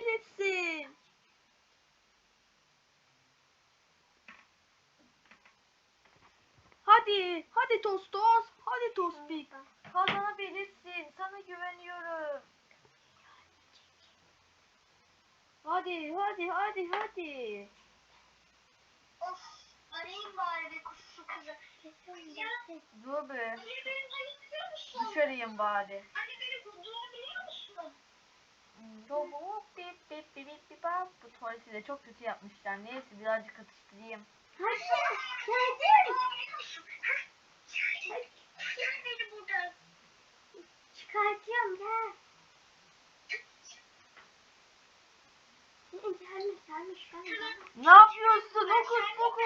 yapabilirsin. Hadi, hadi Tostos, hadi Tospik. Kazanabilirsin, sana güveniyorum. Hadi, hadi, hadi, hadi. Of, arayayım bari bir kutusu kızı. Dur be. Düşüreyim bari. Robot bip bip bip bip bip bap. Bu tuvaleti de çok kötü yapmışlar. Neyse birazcık atıştırayım. Çıkartıyorum gel. Gelmiş gelmiş gelmiş. Ne yapıyorsun? Hokus pokus.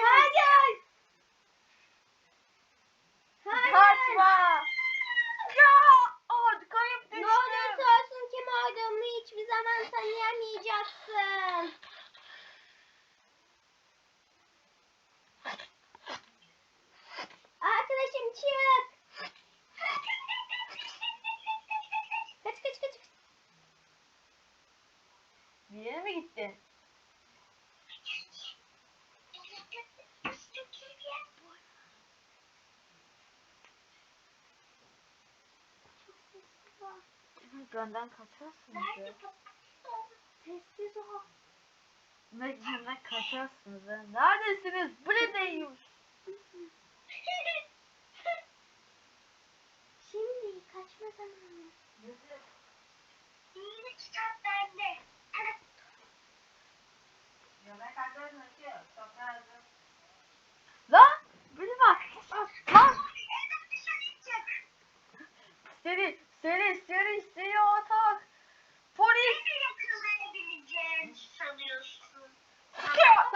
Benden kaçarsınız ya. Sessiz ol. Benden kaçarsınız ya. Neredesiniz? Buradayım. Şimdi kaçma zamanı. Yine kitap bende. Lan! Biri bak. Lan! Seni, seni, seni, seni atak. Polis! yakalayabileceğini sanıyorsun? Ya!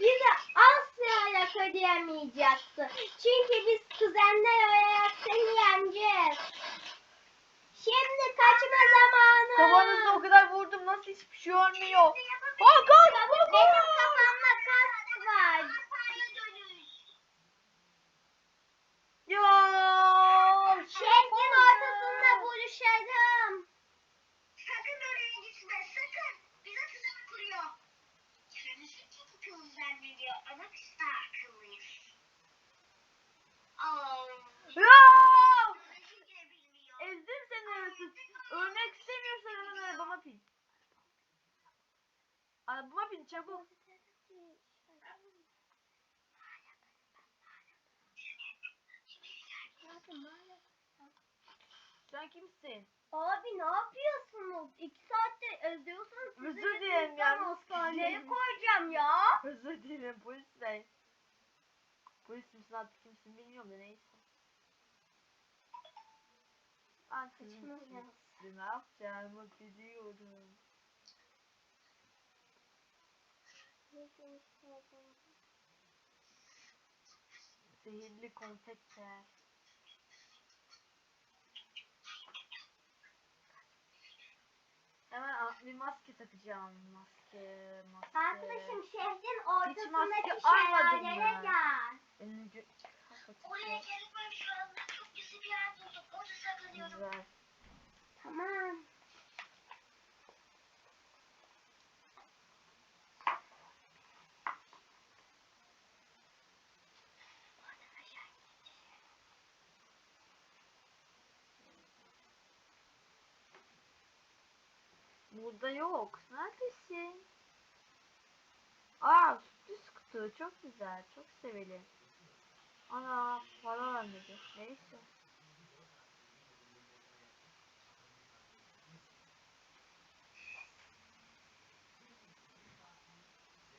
Bizi asla yakalayamayacaksın. Çünkü biz kuzenler olarak seni yeneceğiz. Şimdi kaçma zamanı. Kafanızda o kadar vurdum nasıl hiçbir şey olmuyor. Aa kaç! Arabama bin çabuk. Sen kimsin? Abi ne yapıyorsunuz? İki saattir özlüyorsunuz. Sizi Özür dilerim ya. Hastaneye koyacağım ya. Özür dilerim polis bey. Polis misin artık kimsin bilmiyorum da neyse. Sizin Kaçmalıyız. sizi ne yapacağımı biliyorum. Zehirli konfetler. Hemen bir maske takacağım. Maske, maske. Arkadaşım şehrin ortasındaki şelaleye gel. Önce... Oraya gelmem şu anda çok güzel bir yer buldum. Orada saklanıyorum. Güzel. Tamam. Burada yok. Neredesin? Aa, sütlü kutu. Çok güzel. Çok sevelim. Ana, para vermedi. Neyse.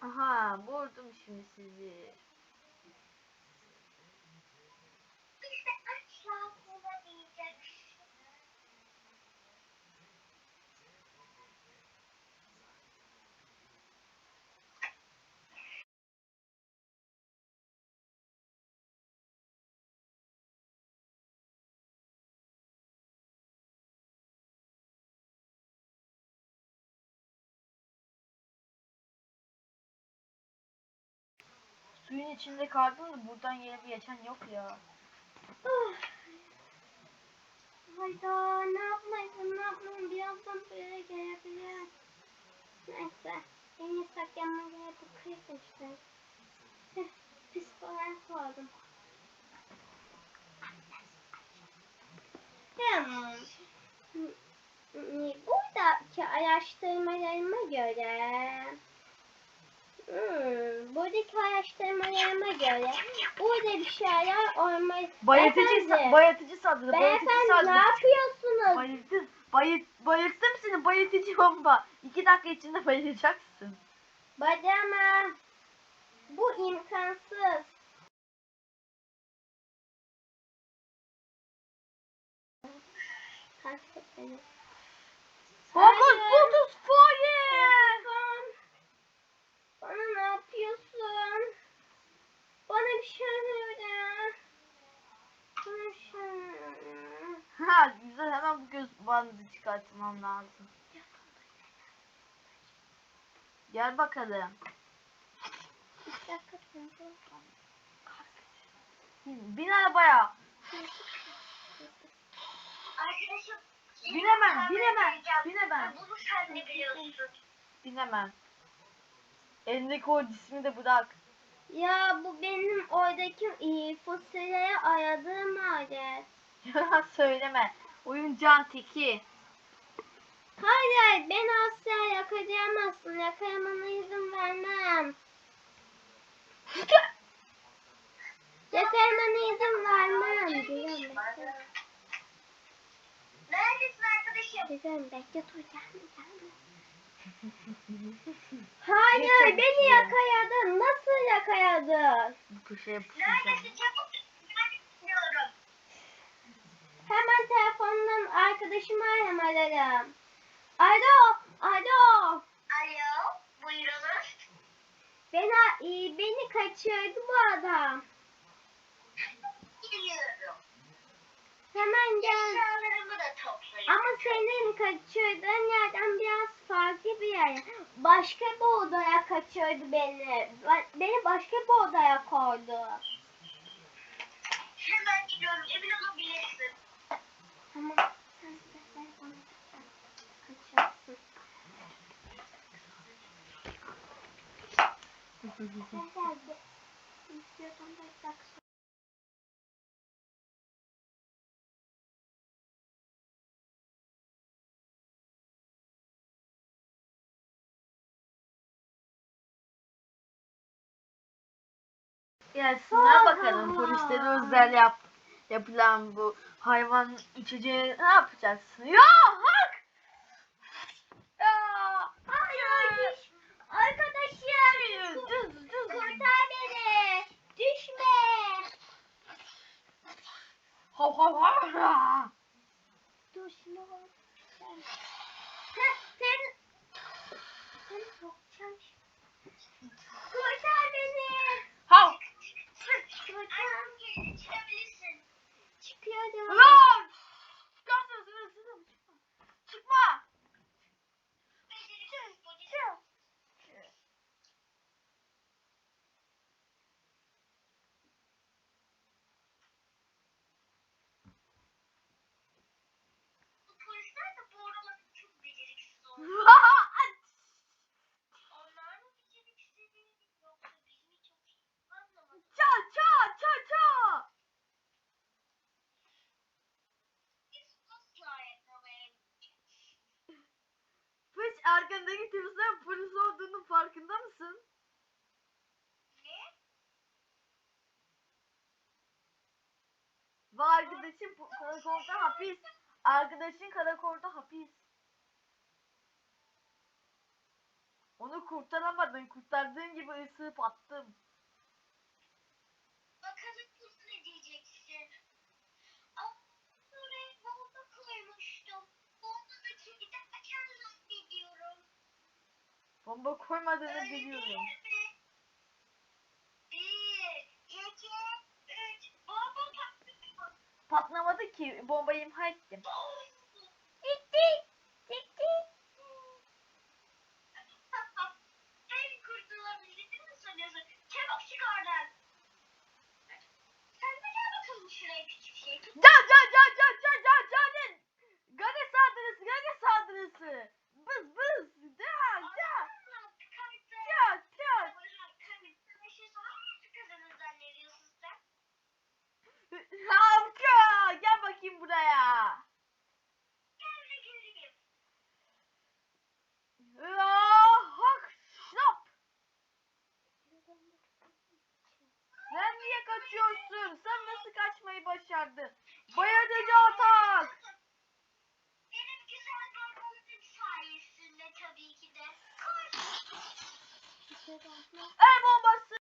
Aha, buldum şimdi sizi. Suyun içinde kaldım da buradan yeni bir geçen yok ya. Ah. Hayda ne yapmayın ne yapmayın birazdan böyle gelebilir. Neyse en iyi saklanma gerek bu kıyık işte. Psikolojik oldum. Buradaki araştırmalarıma göre hmm, buradaki araştırmalarıma göre burada bir şeyler olmalı. Bayatıcı, Beyefendi, bayatıcı saldırı, bayatıcı beyefendi ne yapıyorsunuz? Bayıldı, bayılt, bayılttım seni bayıltıcı bomba. İki dakika içinde bayılacaksın. Bacama bu imkansız. Fokus, Hayır. fokus, fire! Bakın. Bana ne yapıyorsun? Bana bir şey söyle. Bana bir şey söyle. Ha güzel hemen bu göz bandı çıkartmam lazım. Gel bakalım. Bin arabaya. Arkadaşım. Binemem, binemem, binemem. Bunu sen de biliyorsun. Binemem. Elindeki o cismi de bırak. Ya bu benim oradaki e, fasulyeye aradığım alet. Yalan söyleme. Oyuncağın teki. Hayır, beni asla yakalayamazsın. Yakalamana izin vermem. Yakalamana izin vermem. Biliyorum bekle. Neredesin arkadaşım? Bekle gelme. Hayır, beni yakaladın. Nasıl yakaladın? Bu köşeye pusacağım. Neredesin çabuk? Neredesin diyorum. Hemen telefondan arkadaşımı ararım. Alo, alo. Alo. Buyurunuz. Beni, e, beni kaçırdı bu adam. Geliyorum. Hemen gel. Eşyalarımı da toplayın. Ama senin kaçırdığın yerden biraz farklı bir yer. Başka bir odaya kaçırdı beni. Ben- Beni başka bir odaya koydu. Hemen gidiyorum. Emin olabilirsin. Gelsinler bakalım polisleri özel yap yapılan bu hayvan içeceği ne yapacaksın? Ya hak! Ya Hayır Arkadaşım. düz, düz. Kurtar beni. Düşme. Hav hav hav. Dur şimdi bak. Sen. Sen. Sen sokacağım. Farkında mısın? Ne? Ve arkadaşın bu- karakolda hapis. Arkadaşın karakolda hapis. Onu kurtaramadın. Kurtardığın gibi ısırıp attım. Bomba koymadığını Öyle biliyorum. değil? Bir, iki, üç. Bomba patladı. Patlamadı ki. Bombayı imha ettim. Gitti.